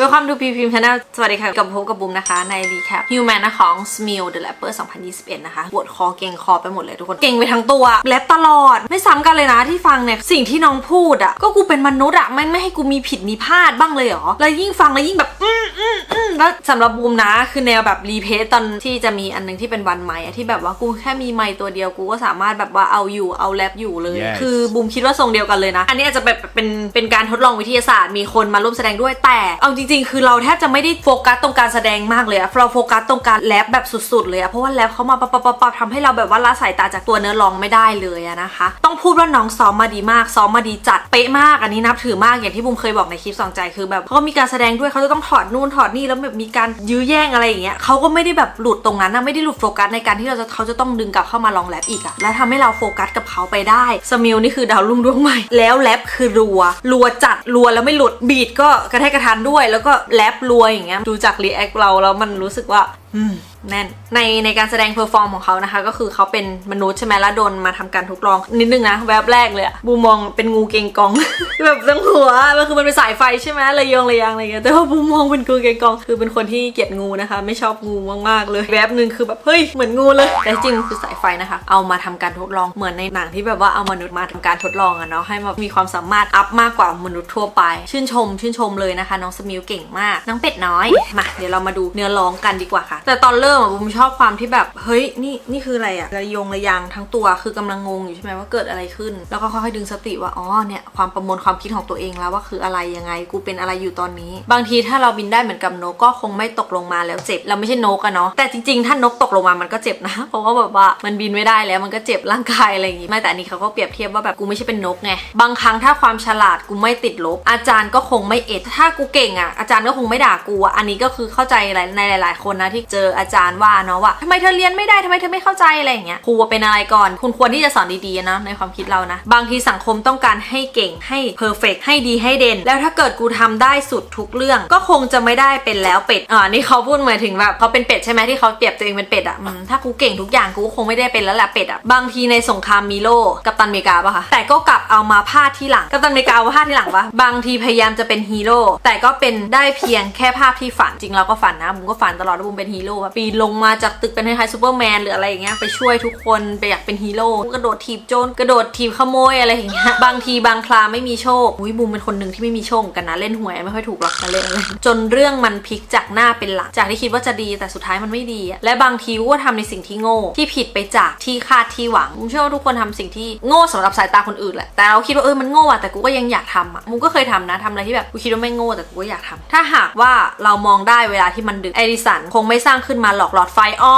ว e l c o m e to P p m Channel สวัสดีค่ะกับพบกับบุมนะคะ ในรีแคป Human นะของ Smil The Rapper 2021 นะคะปวดคอเก่งคอไปหมดเลยทุกคน เก่งไปทั้งตัวแรปตลอด ไม่ซ้ำกันเลยนะที่ฟังเนี่ย สิ่งที่น้องพูดอะ ก็กูเป็นมนุษย์อะมันไม่ให้กูมีผิดมีพลาดบ้างเลยเหรอ แล้วยิ่งฟังแล้วยิ่งแบบ อืมอืมอืม แล้วสำหรับบูมนะ คือแนวแบบรีเพสตอนที่จะมีอันหนึงที่เป็นวันใหม่อะที่แบบว่ากูแค่มีไมค์ตัวเดียวกูก็สามารถแบบว่าเอาอยู่เอาแรปอยู่เลย Yes คือบูมคิดว่าทรงเดียวกันเลยนะ อันนี้อาจจะเป็นเป็นเป็นการทดลองวิทยาศาสตร์มีคนมาร่วมแสดงด้วยแต่ เอาจริง ๆ คือเราแทบจะไม่ได้โฟกัสตรงการแสดงมากเลยอะเราโฟกัสตรงการแรปแบบสุดๆเลยอะเพราะว่าแรปเขามาปับปับปับปับทำให้เราแบบว่าละสายตาจากตัวเนื้อร้องไม่ได้เลยอะนะคะ ต้องพูดว่าน้องซ้อมมาดีมากซ้อมมาดีจัดเป๊ะมากอันนี้นับถือมากอย่างที่บูมเคยบอกในคลิปสองใจคือแบบเขาก็มีการแสดงด้วยเขาจะต้องถอดนู่นถอดนี่แล้วแบบมีการยื้อแย่งอะไรอย่างเงี้ยเขาก็ไม่ได้แบบหลุดตรงนั้นนะไม่ได้หลุดโฟกัสในการที่เราจะเขาจะต้องดึงกลับเข้ามาลองแรปอีกอะและทำให้เราโฟกัสกับเขาไปได้สมิลนี่คือดาวรุ่งดวงใหม่ แล้วแรปคือรัว รัวจัดรัวแล้วไม่หลุดบีดก็กระแทกกระทันด้วย แล้วก็แรปรัวอย่างเงี้ยดูจากรีแอคเราแล้วมันรู้สึกว่า อืม แน่น ในในการแสดงเพอร์ฟอร์มของเขานะคะ ก็คือเขาเป็นมนุษย์ใช่ไหมแล้วโดนมาทำการทดลองนิดนึงนะแวบแรกเลยอะบูมองเป็นงูเกงกอง แบบตั้งหัวมันคือมันเป็นสายไฟใช่ไหมระยองระยางอะไรเงี้ยแต่ว่าบูมองเป็นงูเกงกอง คือเป็นคนที่เกลียดงูนะคะ ไม่ชอบงูมากๆเลยแวบหนึ่งคือแบบเฮ้ยเหมือนงูเลยแต่จริงคือสายไฟนะคะ เอามาทำการทดลองเหมือนในหนังที่แบบว่าเอามนุษย์มาทำการทดลองอะเนาะให้มามีความสามารถอัพมากกว่ามนุษย์ทั่วไป ชื่นชม ชื่นชมเลยนะคะ น้องสมิวเก่งมากน้องเป็ดน้อยมาเดี๋ยวเรามาดูเนื้อร้องกันดีกว่าค่ะ แต่ตอนเริ่มอะบูมชอบความที่แบบ เฮ้ยนี่นี่คืออะไรอะระยงระยางทั้งตัวคือกำลังงงอยู่ใช่ไหมว่าเกิดอะไรขึ้น แล้วก็ค่อยๆดึงสติว่าอ๋อเนี่ยความประมวลความคิดของตัวเองแล้วว่าคืออะไรยังไง กูเป็นอะไรอยู่ตอนนี้ บางทีถ้าเราบินได้เหมือนกับนกก็คงไม่ตกลงมาแล้วเจ็บเราไม่ใช่นกอะเนาะแต่จริงๆ ถ้านกตกลงมามันก็เจ็บนะ เพราะว่าแบบว่ามันบินไม่ได้แล้วมันก็เจ็บร่างกายอะไรอย่างงี้ไม่แต่อันนี้เขาก็เปรียบเทียบว่าแบบกูไม่ใช่เป็นนกไงบางครั้งถ้าความฉลาดกูไม่ติดลบ อาจารย์ก็คงไม่เอ็ดถ้ากูเก่งอะอาจารย์ก็คงไม่ด่ากูอะอันนี้ก็คือเข้าใจในหลาย ๆ คนนะที่เจออาจารย์ว่าเนาะว่าทำไมเธอเรียนไม่ได้ทำไมเธอไม่เข้าใจอะไรอย่างเงี้ยครูเป็นอะไรก่อนคุณควรที่จะสอนดีๆนะในความคิดเรานะ บางทีสังคมต้องการให้เก่งให้เพอร์เฟกให้ดีให้เด่น แล้วถ้าเกิดกูทำได้สุดทุกเรื่อง ก็คงจะไม่ได้เป็นแล้วเป็ดอ่านี่เขาพูดหมายถึงแบบเขาเป็นเป็ดใช่ไหมที่เขาเปรียบตัวเองเป็นเป็ดอะอืมถ้ากูเก่งทุกอย่างกูคงไม่ได้เป็นแล้วแหละเป็ดอะบางทีในสงครามมีโลกับตันเมริกาปะคะแต่ก็กลับเอามาพาดที่หลังกับตันเมริกาเอามาพาดที่หลังปะบางทีพยายามจะเป็นฮีโร่แต่ก็เป็นได้เพียงแค่ภาพที่ฝันจริงเราก็ฝันนะบุมก็ฝันตลอดว่าบุมเป็นฮีโร่ปีลงมาจากตึกเป็นคล้ายๆซูเปอร์แมนหรืออะไรอย่างเงี้ยไปช่วยทุกคนไปอยากเป็นฮีโร่กระโดดถีบโจรกระโดดถีบขโมยอะไรอย่างเงี้ยบางทีบางคราไม่มีโชคอุ้ยบุมเป็นคนหนึ่งที่ไม่มีโชคกันนะเล่นหวยไม่ค่อยถูกหรอกกันเล่นอะไรจนเรื่องมันพลิกจากหน้าเป็นหลังจากที่คิดว่าจะดีแต่สุดท้ายมันไม่ดีและบางทีก็ทำในสิ่งที่โง่ที่ผิดไปจากที่คาดที่หวังบุมเชื่อว่าทุกคนทำสิ่งที่โง่สำหรับสายตาคนอื่นแหละแต่เราคิดว่าเออมันโง่อะแต่กูก็ยังอยากทำอะบุมก็เคยทำนะทำอะไรที่แบบกูคิดว่าไม่โง่แต่กูก็อยากทำถ้าหากว่าเรามองได้เวลาที่มันดึกเอดิสันคงไม่สร้างขึ้นมาหลอกหลอดไฟอ๋อ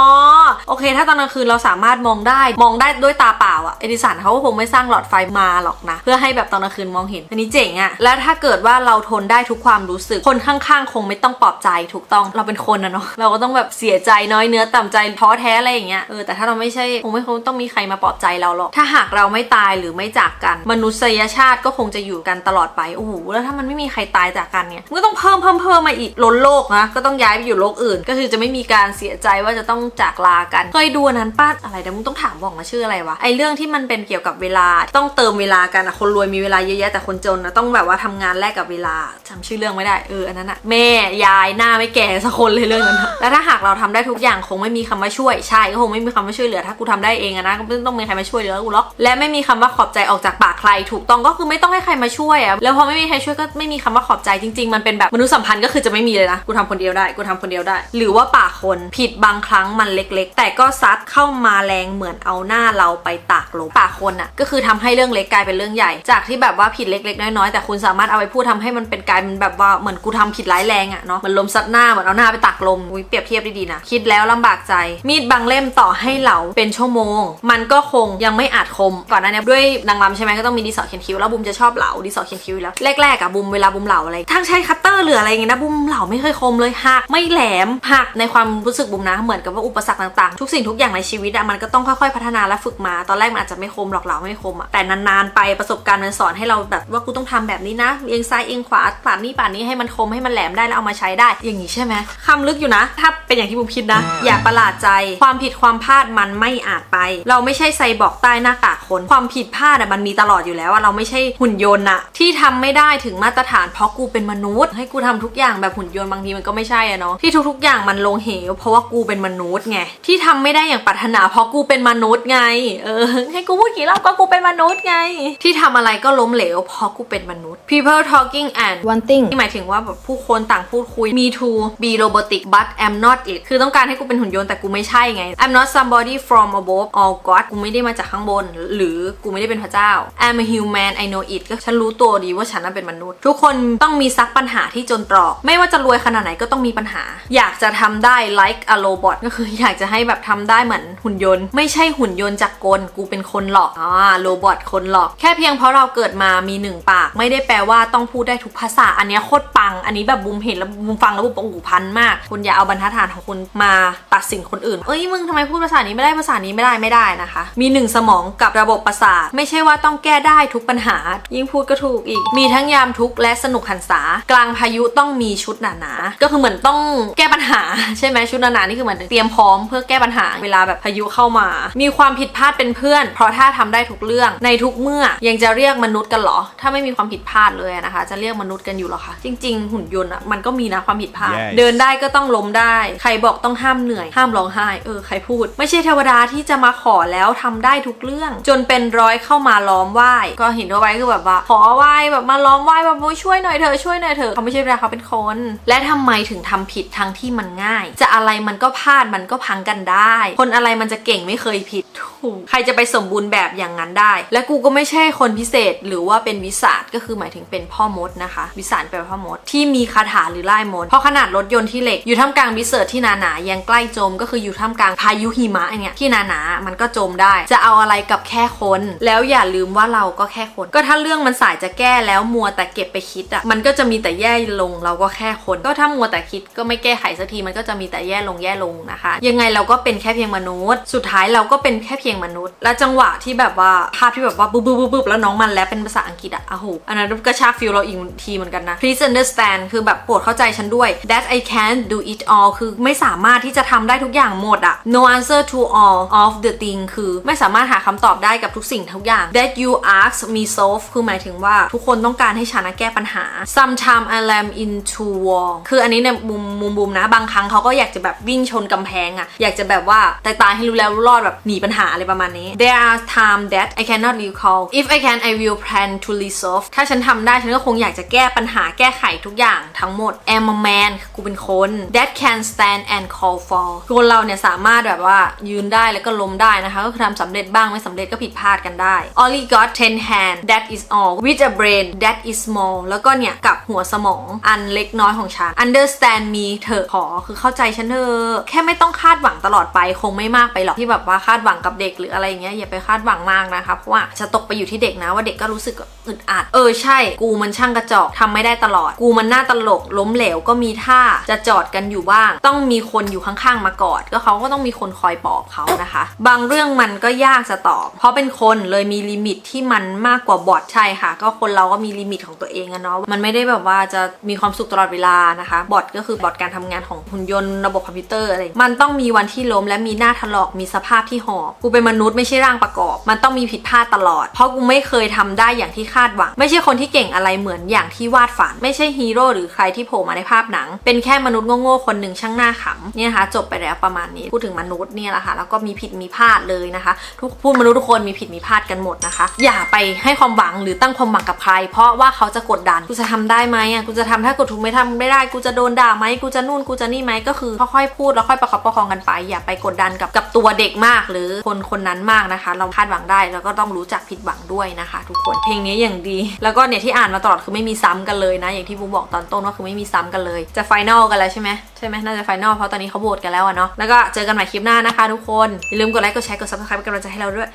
โอเค ถ้าตอนกลางคืนเราสามารถมองได้มองได้ด้วยตาเปล่าอะเอดิสันเขาก็คงไม่สร้างหลอดไฟมาหรอกนะ เพื่อให้แบบตอนกลางคืนมองเห็นอันนี้เจ๋งอะแล้วถ้าเกิดว่าเราทนได้ทุกความรู้สึก คนข้างๆ คงไม่ต้องปลอบใจถูกต้องเราเป็นคนนะเนาะเราก็ต้องแบบเสียใจน้อยเนื้อต่ำใจท้อแท้อะไรอย่างเงี้ยเออแต่ถ้าเราไม่ใช่คงไม่คงต้องมีใครมาปลอบใจเราหรอกถ้าหากเราไม่ตายหรือไม่จากกัน มนุษยชาติก็คงจะอยู่กันตลอดไปโอ้โหแล้วถ้ามันไม่มีใครตายจากกันเนี่ยมันก็ต้องเพิ่มเพิ่มเพิ่มมาอีกล้นโลกนะก็ต้องย้ายไปอยู่โลกอื่น ก็คือจะไม่มีการเสียใจว่าจะต้องจากลากันเคยดูนั้นป้าอะไรเดี๋ยวมึงต้องถามบอกมาชื่ออะไรวะไอเรื่องที่มันเป็นเกี่ยวกับเวลาต้องเติมเวลากันอะคนรวยมีเวลาเยอะแยะแต่คนจนนะต้องแบบว่าทำงานแลกกับเวลาจำชื่อเรื่องไม่ได้เอออันนั้นอะแม่ยายหน้าไม่แก่สักคนเลยเรื่องนั้นอะแล้วถ้าหากเราทำได้ทุกอย่างคงไม่มีคำว่าช่วยใช่ก็คงไม่มีคำว่าช่วยเหลือถ้ากูทำได้เองอะนะก็ไม่ต้องมีใครมาช่วยเหลือกูหรอกและไม่มีคำว่าขอบใจออกจากปากใครถูกต้องก็คือไม่ต้องให้ใครมาช่วยอะแล้วพอไม่มีใครช่วยก็ไม่มีคำว่าขอบใจจริง ๆ มันเป็นแบบมนุษยสัมพันธ์ก็คือจะไม่มีเลยนะกูทำคนเดียวได้กูทำคนเดียวได้ หรือว่าปากคนผิดบางครั้งมันเล็กๆ แต่ก็ซัดเข้ามาแรงเหมือนเอาหน้าเราไปตากลบปากคนอะก็คือทำให้เรื่องเล็กกลายเป็นเรื่องใหญ่ จากที่แบบว่าผิดเล็กๆ น้อยๆแต่คุณสามารถเอาไปพูดทำให้มันเป็นกลายเป็นแบบว่าเหมือนกูทำผิดร้ายแรงอะเนาะเหมือนลมซัดหน้าเหมือนเอาหน้าไปตากลมอุ้ยเปรียบเทียบด้ดีนะคิดแล้วลำบากใจ มีดบางเล่มต่อให้เหลาเป็นชั่วโมง มันก็คงยังไม่อาจคมก่อนหน้านี้ด้วยนางรำใช่ไหมก็ต้องมีดินสอเขียนคิ้วแล้วบุมจะชอบเหลาดินสอเขียนคิ้วแล้วแรกๆอะบุมเวลาบุมเหลาอะไรทั้งใช้คัตเตอร์หรืออะไรเงี้ยนะบุมเหลาไม่เคยคมเลยหักไม่แหลมหักในความรู้สึกบุมนะเหมือนกับว่าอุปสรรคต่างๆ ทุกสิ่งทุกอย่างในชีวิตอะมันก็ต้องค่อยๆ พัฒนาและฝึกมา ตอนแรกมันอาจจะไม่คมหรอกเราไม่คมอะแต่นานๆไปประสบการณ์มันสอนให้เราแบบว่ากูต้องทำแบบนี้นะเอียงซ้ายเอียงขวาป่านนี้ป่านนี้ให้มันคมให้มันแหลมได้แล้วเอามาใช้ได้ อย่างนี้ใช่ไหมคำลึกอยู่นะ ถ้าเป็นอย่างที่บุมคิดนะ อย่าประหลาดใจ ความผิดความพลาดมันไม่อาจไป เราไม่ใช่ไซบอร์กใต้หน้ากากคนความผิดพลาดอะมันมีตลอดอยู่แล้วอะเราไม่ใช่หุ่นยนต์อะที่ทำไม่ได้ถึงมาตรฐานเพราะกูเป็นมนุษย์ ให้กูทำทุกอย่างแบบหุ่นยนต์บางทีมันก็ไม่ใช่อะเนาะที่ทุกๆอย่างมันลงเหวเพราะว่ากูเป็นมนุษย์ไงที่ทำไม่ได้อย่างปรารถนาเพราะกูเป็นมนุษย์ไง เออ ให้กูพูดกี่รอบก็กูเป็นมนุษย์ไง ที่ทำอะไรก็ล้มเหลวเพราะกูเป็นมนุษย์ people talking and one thing ที่หมายถึงว่าแบบผู้คนต่างพูดคุย me too be robotic but am not it คือต้องการให้กูเป็นหุ่นยนต์แต่กูไม่ใช่ไง I'm not somebody from above or God กูไม่ได้มาจากข้างบน หรือกูไม่ได้เป็นพระเจ้า I'm a human I know it ก็ฉันรู้ตัวดีว่าฉันน่ะเป็นมนุษย์ ทุกคนต้องมีซักปัญหาที่จนตรอก ไม่ว่าจะรวยขนาดไหนก็ต้องมีปัญหา อยากจะทำได้ like a robot ก็คืออยากจะให้แบบทำได้เหมือนหุ่นยนต์ ไม่ใช่หุ่นยนต์จากกลกูเป็นคนหลอกอ่าโรบอทคนหลอก แค่เพียงเพราะเราเกิดมามีหนึ่งปาก ไม่ได้แปลว่าต้องพูดได้ทุกภาษา อันนี้โคตรปัง อันนี้แบบบุมเห็นแล้วบุมฟังแล้วบุมโอ้โหพันมาก คุณอย่าเอาบรรทัดฐานของคุณมาตัดสินคนอื่น เอ้ยมึงทำไมพูดภาษานี้ไม่ได้ภาษานี้ไม่ได้ไม่ได้นะคะ มีหนึ่งสมองกับระบบประสาทไม่ใช่ว่าต้องแก้ได้ทุกปัญหา ยิ่งพูดก็ถูกอีก มีทั้งยามทุกข์และสนุกหันษากลางพายุต้องมีชุดหนาๆก็คือเหมือนต้องแก้ปัญหาใช่ไหมชุดหนาๆนี่คือเหมือนเตรียมพร้อมเพื่อแก้ปัญหาเวลาแบบพายุเข้ามา มีความผิดพลาดเป็นเพื่อน เพราะถ้าทำได้ทุกเรื่องในทุกเมื่อยังจะเรียกมนุษย์กันเหรอ ถ้าไม่มีความผิดพลาดเลยนะคะ จะเรียกมนุษย์กันอยู่เหรอคะจริง ๆ หุ่นยนต์อะมันก็มีนะความผิดพลาด Yes เดินได้ก็ต้องล้มได้ ใครบอกต้องห้ามเหนื่อย ห้ามร้องไห้เออใครพูด ไม่ใช่เทวดาที่จะมาขอแล้วทำได้ทุกเรื่อง จนเป็นร้อยเข้ามาล้อมไหว้ก็เห็นทั่วไปคือแบบว่าขอไหว้แบบมาล้อมไหว้แบบโอ้ยช่วยหน่อยเถอะช่วยหน่อยเถอะเขาไม่ใช่เวลาเขาเป็นคนและทำไมถึงทำผิดทั้งที่มันง่าย จะอะไรมันก็พลาดมันก็พังกันได้ คนอะไรมันจะเก่งไม่เคยผิด ถูก ใครจะไปสมบูรณ์แบบอย่างนั้นได้ และกูก็ไม่ใช่คนพิเศษ หรือว่าเป็นวิสาดก็คือหมายถึงเป็นพ่อมดนะคะ วิสาดแปลว่าพ่อมดที่มีคาถาหรือไล่มนเพราะขนาดรถยนต์ที่เหล็กอยู่ท่ามกลางวิเศษที่หนายังใกล้จมก็คืออยู่ท่ามกลางพายุหิมะอันเนี้ยที่หนามันก็จมได้ จะเอาอะไรกับแค่คนแล้วอย่าลืมว่าเราก็แค่คน ก็ถ้าเรื่องมันสายจะแก้แล้วมัวแต่เก็บไปคิดอะมันก็จะมีแต่แย่ลงเราก็แค่คน ก็ถ้ามัวแต่คิดก็ไม่แก้ไขสักทีมันก็จะมีแต่แย่ลงแย่ลงนะคะ ยังไงเราก็เป็นแค่เพียงมนุษย์ สุดท้ายเราก็เป็นแค่เพียงมนุษย์ และจังหวะที่แบบว่าภาพที่แบบว่าบึ๊บบึ๊บบึ๊บแล้วน้องมันแล้วเป็นภาษาอังกฤษอะอ้โหอันนั้นก็ชากฟิลเราอีกทีเหมือนกันนะ please understand คือแบบโปรดเข้าใจฉันด้วย that I can't do it all คือไม่สามารถที่จะทำได้ทุกอย่างหมดอะ no answer to all of the thing คือไม่สามารถหาคำตอบได้กับทุกสิ่งทุกอย่าง that you ask me solve คือหมายถึงว่าทุกคนต้องการให้ฉันแก้ปัญหา sometime I am into wall คืออันนี้ในมุมมุมมุมนะบางครั้งเขาก็อยากจะแบบวิ่งชนกำแพงอะอยากจะแบบว่าตายตายให้รู้แล้วรู้รอดแบบหนีปัญหาอะไรประมาณนี้ there are time that I cannot recall if I can I will plan to resolve ถ้าฉันทำได้ฉันก็คงอยากจะแก้ปัญหาแก้ไขทุกอย่างทั้งหมด am a man กูเป็นคน that can stand and call for คนเราเนี่ยสามารถแบบว่ายืนได้แล้วก็ล้มได้นะคะ ก็คือทำสำเร็จบ้างไม่สำเร็จก็ผิดพลาดกันได้ only got 10 hand that is all with a brain that is small แล้วก็เนี่ยกับหัวสมองอันเล็กน้อยของฉัน understand me เถอขอคือเข้าใจฉันเถอะแค่ไม่ต้องคาดหวังตลอดไปคงไม่มากไปหรอกที่แบบว่าคาดหวังกับเด็กหรืออะไรเงี้ยอย่าไปคาดหวังมากนะคะเพราะว่าจะตกไปอยู่ที่เด็กนะว่าเด็กก็รู้สึกอึดอัดเออใช่ กูมันช่างกระจอกทำไม่ได้ตลอด กูมันหน้าตลกล้มเหลวก็มีท่าจะจอดกันอยู่บ้าง ต้องมีคนอยู่ข้างๆมากอด ก็เขาก็ต้องมีคนคอยปลอบเขานะคะ บางเรื่องมันก็ยากจะตอบ เพราะเป็นคนเลยมีลิมิตที่มันมากกว่าบอทใช่ค่ะ ก็คนเราก็มีลิมิตของตัวเองอะเนาะมันไม่ได้แบบว่าจะมีความสุขตลอดเวลานะคะ บอทก็คือบอทการทำงานของหุ่นยนต์ระบบคอมพิวเตอร์อะไรมันต้องมีวันที่ล้มและมีหน้าถลอกมีสภาพที่หอบกูเป็นมนุษย์ไม่ใช่ร่างประกอบ มันต้องมีผิดพลาดตลอด เพราะกูไม่เคยทำได้อย่างที่คาดหวัง ไม่ใช่คนที่เก่งอะไรเหมือนอย่างที่วาดฝัน ไม่ใช่ฮีโร่หรือใครที่โผล่มาในภาพหนัง เป็นแค่มนุษย์โง่ๆคนหนึ่งช่างหน้าขำเนี่ยนะคะจบไปแล้วประมาณนี้พูดถึงมนุษย์เนี่ยแหละค่ะแล้วก็มีผิดมีพลาดเลยนะคะ ทุกพูดมนุษย์ทุกคนมีผิดมีพลาดกันหมดนะคะ อย่าไปให้ความหวังหรือตั้งความหวังกับใคร เพราะว่าเขาจะกดดันกูจะทำได้ไหมอะกูจะทำถ้ากดถูกไม่ทำไม่ได้กูจะโดนด่าไหมกูจะนู่นกูจะนี่ไหมก็คือค่อยๆพูดแล้วค่อยประคับประคองกันไป อย่าไปกดดันกับกับตัวเด็กมากหรือคนคนนั้นมากนะคะ เราคาดหวังได้แล้วก็ต้องรู้จักผิดหวังด้วยนะคะ ทุกคนเพลงนี้อย่างดี แล้วก็เนี่ยที่อ่านมาตลอดคือไม่มีซ้ำกันเลยนะ อย่างที่บูบอกตอนต้นว่าคือไม่มีซ้ำกันเลย จะไฟแนลกันแล้วใช่ไหมใช่ไหมน่าจะไฟแนลเพราะตอนนี้เขาโหวตกันแล้วอะเนาะแล้วก็เจอกันใหม่คลิปหน้านะคะ ทุกคนอย่าลืมกดไลค์กดแชร์กดซับสไครป์เป็นกำลังใจให้เราด้วย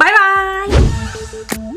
บายบาย